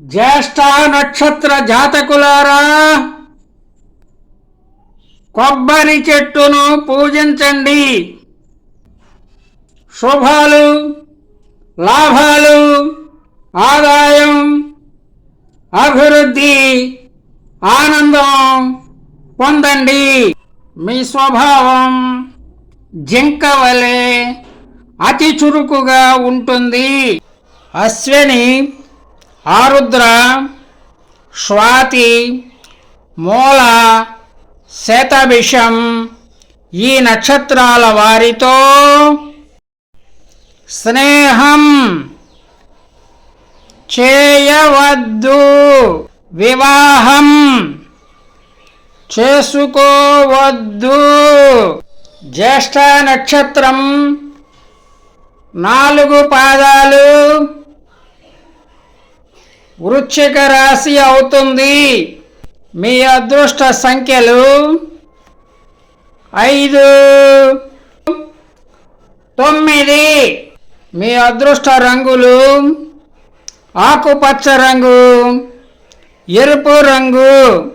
జ్యేష్ఠ నక్షత్ర జాతకులారా కొబ్బరి చెట్టును పూజించండి. శుభాలు లాభాలు ఆదాయం అభివృద్ధి ఆనందం పొందండి. మీ స్వభావం జింక వలె అతి చురుకుగా ఉంటుంది. అశ్విని ఆరుద్ర స్వాతి మూల శతభిషం ఈ నక్షత్రాల వారితో స్నేహం చేయవద్దు వివాహం చేసుకోవద్దు. జ్యేష్ఠ నక్షత్రం నాలుగు పాదాలు వృశ్చిక రాశి అవుతుంది. మీ అదృష్ట సంఖ్యలు ఐదు తొమ్మిది. మీ అదృష్ట రంగులు ఆకుపచ్చ రంగు ఎరుపు రంగు.